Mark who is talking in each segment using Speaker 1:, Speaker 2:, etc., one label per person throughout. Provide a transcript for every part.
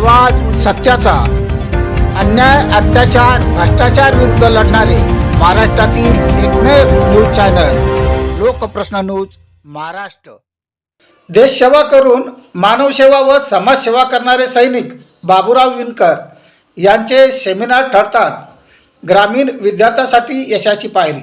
Speaker 1: आवाज सत्याचा. अन्याय अत्याचार भ्रष्टाचार विरुद्ध लढणारे महाराष्ट्रातील एकमेव news channel Lokprashna news Maharashtra. देशसेवा करून मानवसेवा व समाजसेवा करणारे सैनिक बाबूराव विणकर यांचे सेमिनार ठरतात. ग्रामीण विद्यार्थ्यासाठी यशाची पायरी.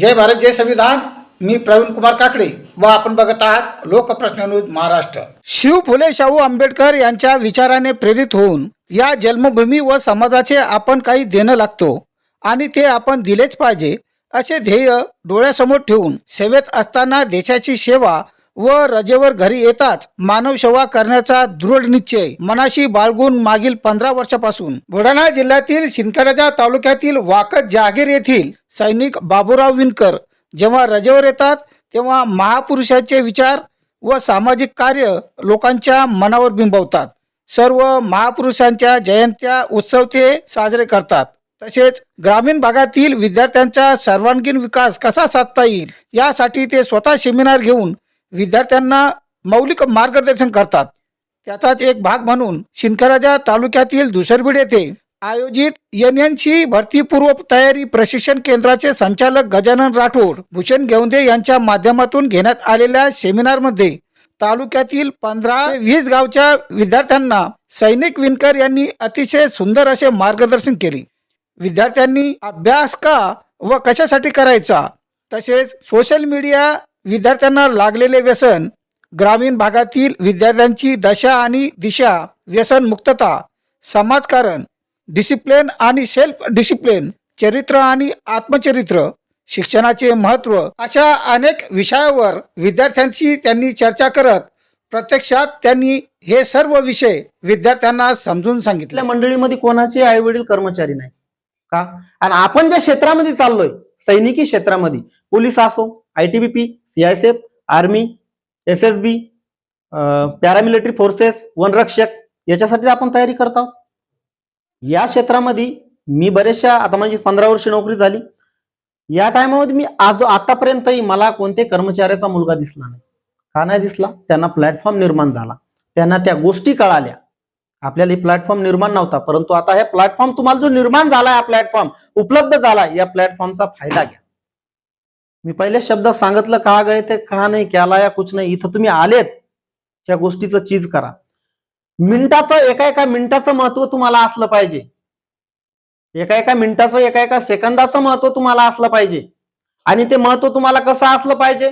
Speaker 1: जय भारत जय संविधान. मी प्रवीण कुमार काकडे. व आपण बघत आहात लोकप्रश्न न्यूज महाराष्ट्र. शिव फुले शाहू आंबेडकर यांच्या विचाराने प्रेरित होऊन या जन्मभूमी व समाजाचे आपण काही देणं लागतो आणि ते आपण दिलेच पाहिजे असे ध्येय डोळ्यासमोर ठेवून सेवेत असताना देशाची सेवा व रजेवर घरी येताच मानवसेवा करण्याचा दृढ निश्चय मनाशी बाळगून मागील पंधरा वर्षापासून. बुलढाणा जिल्ह्यातील शिंदखेडा तालुक्यातील वाकत जहागीर येथील सैनिक बाबूराव विणकर जेव्हा रजेवर येतात तेव्हा महापुरुषाचे विचार व सामाजिक कार्य लोकांच्या मनावर बिंबवतात. सर्व महापुरुषांच्या जयंत्या उत्सव ते साजरे करतात. तसेच ग्रामीण भागातील विद्यार्थ्यांचा सर्वांगीण विकास कसा साधता येईल यासाठी ते स्वतः सेमिनार घेऊन विद्यार्थ्यांना मौलिक मार्गदर्शन करतात. त्याचाच एक भाग म्हणून शिंखराजा तालुक्यातील दुसरबीड येथे आयोजित एन एन सी भरतीपूर्व तयारी प्रशिक्षण केंद्राचे संचालक गजानन राठोड भूषण घेवंदे यांच्या माध्यमातून घेण्यात आलेल्या सेमिनारमध्ये तालुक्यातील पंधरा वीस गावच्या विद्यार्थ्यांना सैनिक विणकर यांनी अतिशय सुंदर असे मार्गदर्शन केले. विद्यार्थ्यांनी अभ्यास का व कशासाठी करायचा? तसेच सोशल मीडिया विद्यार्थ्यांना लागलेले व्यसन ग्रामीण भागातील विद्यार्थ्यांची दशा आणि दिशा व्यसन मुक्तता समाजकारण डिसिप्लिन आणि सेल्फ डिसिप्लिन चरित्र आणि आत्मचरित्र शिक्षणाचे महत्त्व अशा अनेक विषयावर विद्यार्थ्यांशी त्यांनी चर्चा करत प्रत्यक्षात त्यांनी हे सर्व विषय विद्यार्थ्यांना समजून सांगितले.
Speaker 2: मंडळीमध्ये कोणाचे आई वडील कर्मचारी नाही? का? आणि आपण ज्या क्षेत्रामध्ये चाललोय सैनिकी क्षेत्रामध्ये पोलीस असो ITBP CISF army S S B paramilitary forces वनरक्षक याच्यासाठी आपण तयारी करत आहोत? या क्षेत्रामध्ये मी बरेचशा आता माझी पंधरा वर्ष नोकरी झाली. या टायमामध्ये मी आज आतापर्यंतही मला कोणत्याही कर्मचाऱ्याचा मुलगा दिसला नाही. का नाही दिसला? त्यांना प्लॅटफॉर्म निर्माण झाला. त्यांना त्या गोष्टी कळाल्या. आपल्याला प्लॅटफॉर्म निर्माण नव्हता परंतु आता हे प्लॅटफॉर्म तुम्हाला जो निर्माण झाला हा प्लॅटफॉर्म उपलब्ध झाला या प्लॅटफॉर्मचा फायदा घ्या. मी पहिल्या शब्दात सांगितलं का गए ते का नाही केला या कुछ नाही. इथं तुम्ही आलेत. त्या गोष्टीचं चीज करा. मिनिटाचं एका एका मिनिटाचं महत्त्व तुम्हाला असलं पाहिजे. एका एका मिनिटाचं एका एका सेकंदाचं महत्त्व तुम्हाला असलं पाहिजे. आणि ते महत्त्व तुम्हाला कसं असलं पाहिजे?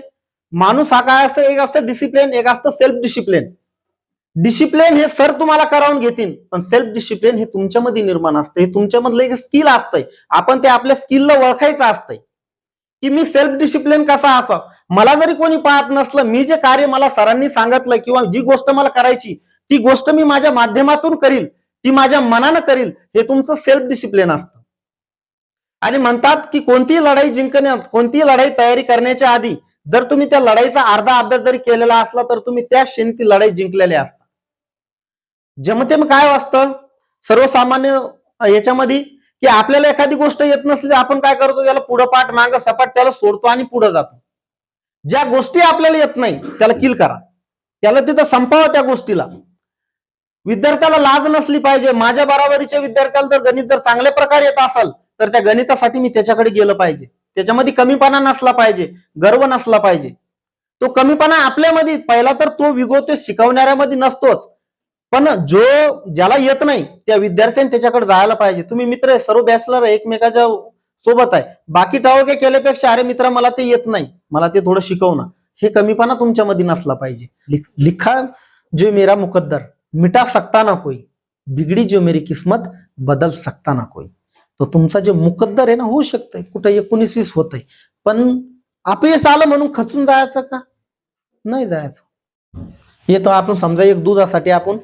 Speaker 2: माणूस हा काय असतं? एक असतं डिसिप्लिन एक असतं सेल्फ डिसिप्लिन डिसिप्लिन हे सर तुम्हाला करावून घेतील पण सेल्फ डिसिप्लिन हे तुमच्यामध्ये निर्माण असतं. हे तुमच्यामधलं एक स्किल असतंय. आपण ते आपल्या स्किलला ओळखायचं असतंय. की मी सेल्फ डिसिप्लिन कसा असं मला जरी कोणी पाहत नसलं मी जे कार्य मला सरांनी सांगितलं किंवा जी गोष्ट मला करायची ती गोष्ट मी माझ्या माध्यमातून करील ती माझ्या मनानं करील हे तुमचं सेल्फ डिसिप्लिन असतं. आणि म्हणतात की कोणतीही लढाई जिंकण्यात कोणतीही लढाई तयारी करण्याच्या आधी जर तुम्ही त्या लढाईचा अर्धा अभ्यास जरी केलेला असला तर तुम्ही त्या क्षणी ती लढाई जिंकलेली असता. जमतेम काय असतं? सर्वसामान्य याच्यामध्ये की आपल्याला एखादी गोष्ट येत नसली आपण काय करतो? त्याला पुढं पाठ माग सपाट त्याला सोडतो आणि पुढे जातो. ज्या गोष्टी आपल्याला येत नाही त्याला किल करा. त्याला तिथं संपावं त्या गोष्टीला. विद्यार्थ्याला लाज नसली पाहिजे. माझ्या बराबरीच्या विद्यार्थ्याला जर गणित जर चांगल्या प्रकारे येत असेल तर त्या गणितासाठी मी त्याच्याकडे गेलं पाहिजे. त्याच्यामध्ये कमीपणा नसला पाहिजे. गर्व नसला पाहिजे. तो कमीपणा आपल्यामध्ये पहिला तर तो विगोते शिकवणाऱ्यामध्ये नसतोच. पण जो ज्याला येत नाही त्या विद्यार्थ्यांनी त्याच्याकडे जायला पाहिजे. तुम्ही मित्र आहे सर्व बॅचलर एकमेकाच्या सोबत आहे. बाकी टाळोके केल्यापेक्षा अरे मित्र मला ते येत नाही. मला ते थोडं शिकवणं हे कमीपणा तुमच्यामध्ये नसला पाहिजे. लिख- लिखा जे मेरा मुकद्दर. मिटा सकता ना कोई बिगडी जो मेरी किस्मत बदल सकता ना कोई। तो तुमचा जे मुकद्दर आहे ना होऊ शकतंय कुठं एकोणीस वीस होत पण अपयश आलं म्हणून खचून जायचं का? नाही जायचं. येतो आपण समजा एक दुधासाठी आपण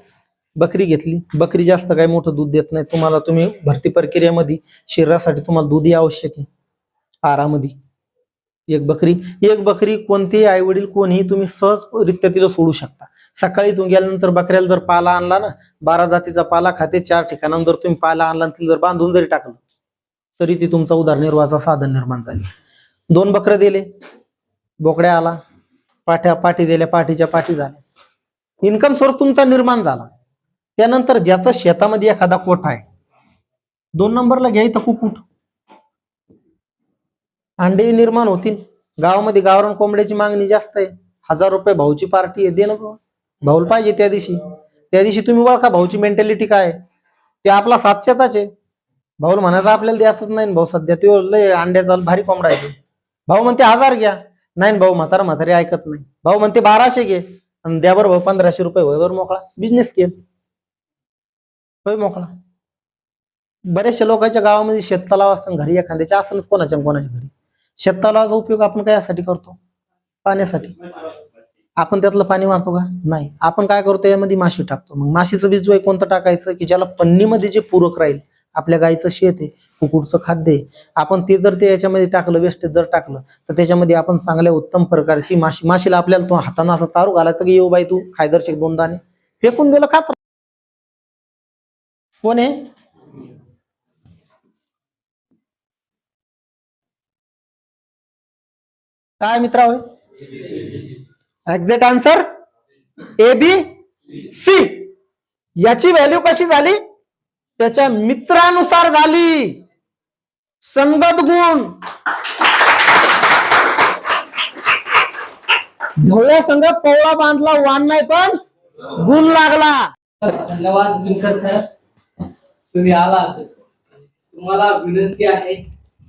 Speaker 2: बकरी घेतली. बकरी जास्त काही मोठं दूध देत नाही. तुम्हाला तुम्ही भरती प्रक्रियेमध्ये शरीरासाठी तुम्हाला दूधही आवश्यक आहे. आरामध्ये एक बकरी एक बकरी कोणतेही आई वडील कोणीही तुम्ही सहजरित्या तिला सोडू शकता. सकाळी तुम्ही गेल्यानंतर बकऱ्याला जर पाला आणला ना बारा जातीचा पाला खाते चार ठिकाणाहून जर तुम्ही पाला आणला तिला जर बांधून जरी टाकलं तरी ती तुमचा उदरनिर्वाहाचा साधन निर्माण झाली. दोन बकरे दिले बोकड्या आला पाठ्या पाठी दिल्या पाठीच्या पाठी झाल्या. इन्कम सोर्स तुमचा निर्माण झाला. त्यानंतर ज्याचा शेतामध्ये एखादा कोठा आहे दोन नंबरला घ्या इथं कुकुट. अंडे निर्माण होतील. गावामध्ये गावरान कोंबड्याची मागणी जास्त आहे. हजार रुपये भाऊची पार्टी आहे दे ना भाऊल पाहिजे त्या दिवशी. त्या दिवशी तुम्ही ओळखा भाऊची मेंटॅलिटी काय ते आपला सातशेचाच आहे. भाऊल म्हणायचं आपल्याला द्यायचंच नाही भाऊ सध्या तो लय अंड्याचा भारी कोंबडा आहे भाऊ म्हणते हजार घ्या. नाही भाऊ म्हातारा म्हातारी ऐकत नाही. भाऊ म्हणते बाराशे घे. आणि द्यावर भाऊ पंधराशे रुपये. होय मोकळा. बिझनेस केल. होय मोकळा. बरेचशा लोकांच्या गावामध्ये शेततलाव असताना घरी एखाद्याच्या असणच कोणाच्या कोणाच्या घरी. शेततलावाचा उपयोग आपण काय यासाठी करतो? पाण्यासाठी. आपण त्यातलं पाणी मारतो का? नाही. आपण काय करतो यामध्ये माशी टाकतो. मग माशीचं बीज जो आहे कोणतं टाकायचं? की ज्याला पन्नीमध्ये जे पूरक राहील आपल्या गाईचं शेत आहे कुकुडचं खाद्य आहे आपण ते जर ते याच्यामध्ये टाकलं वेस्टेज जर टाकलं तर त्याच्यामध्ये आपण चांगल्या उत्तम प्रकारची माशी माशीला आपल्याला तो हाताना असं चारू घालायचं की येऊ बाई तू खायदरशे दोन दाणे. फेकून दिलं खात कोण आहे? काय मित्रा होय exact answer A B C याची व्हॅल्यू कशी झाली? त्याच्या मित्रानुसार झाली. संगत गुण. ढवळ्या संगत पवळा बांधला वाण नाही पण गुण लागला.
Speaker 3: धन्यवाद दिनकर सर तुम्ही आलात. तुम्हाला विनंती आहे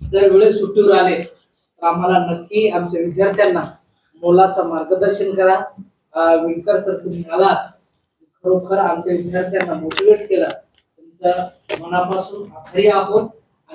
Speaker 3: जर वेळेस सुट्टीवर आले तर आम्हाला नक्की आमच्या विद्यार्थ्यांना मोलाचं मार्गदर्शन करा. विणकर सर तुम्ही आलात खरोखर आमच्या विद्यार्थ्यांना मोटिवेट केला. तुमचं मनापासून आभारी आहोत.